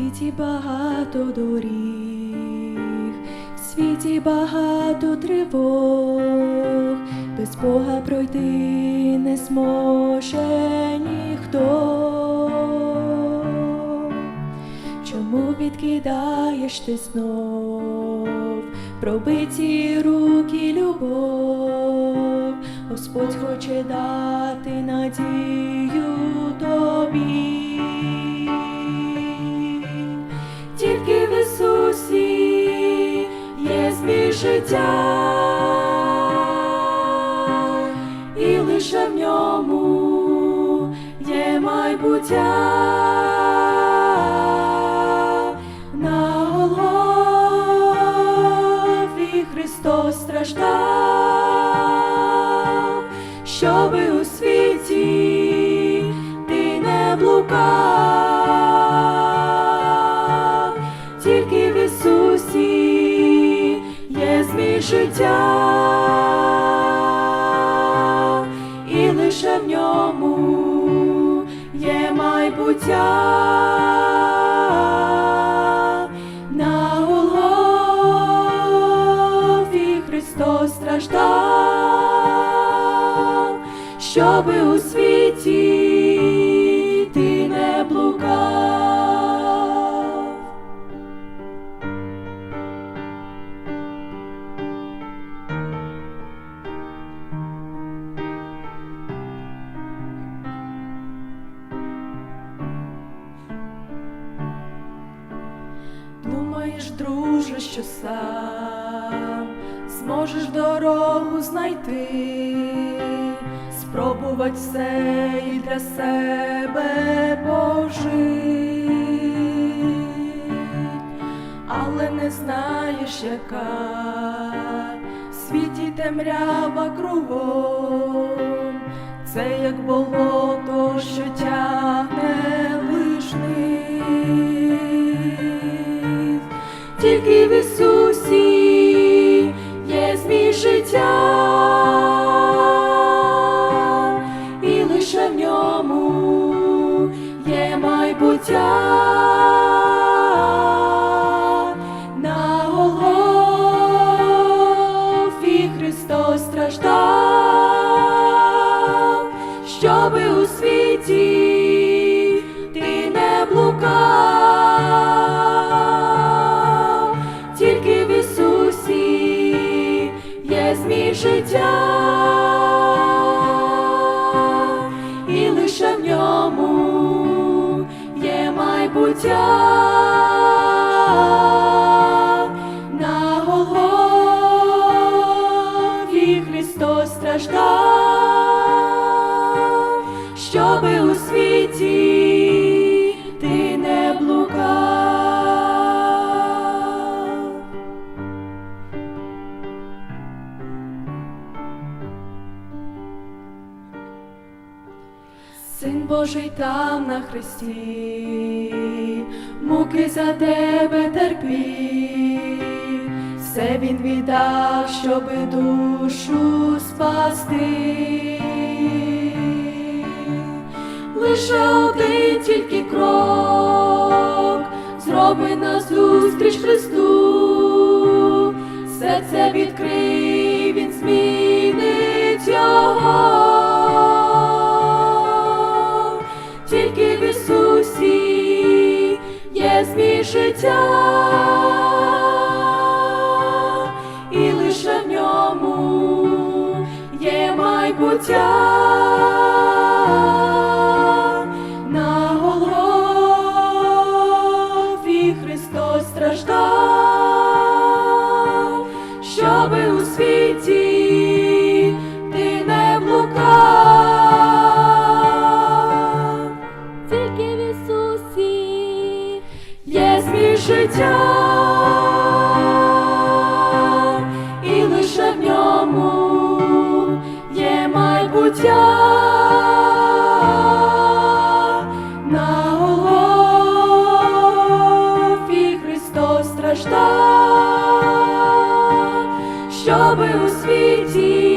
світі багато доріг, в світі багато тривог, без Бога пройти не зможе ніхто. Чому відкидаєш ти знов пробиті руки любов? Господь хоче дати надію тобі. Життя, і лише в ньому є майбуття. Христос страждав, щоби у світі ти не блукав, життя, і лише в ньому є майбуття. На Голгофі Христос страждав, щоби у світі Думаєш, друже, що сам зможеш дорогу знайти, спробувати все і для себе пожити, але не знаєш, яка в світі темрява кругом, це як болото, що тягне Тільки в Ісусі є змій життя, і лише в ньому є майбуття. Христос страждав, щоби у світі життя, і лише в ньому є майбуття. На Голгофі Христос страждав, щоби у світі Божий там на хресті, муки за тебе терпів, все він віддав, щоби душу спасти. Лише один тільки крок зроби назустріч Христу, серце відкрий, життя, і лише в ньому є майбуття. На Голгофі Христос страждав, щоби у світі життя, і лише в ньому є майбуття. На Голгофі Христос страждав, щоби у світі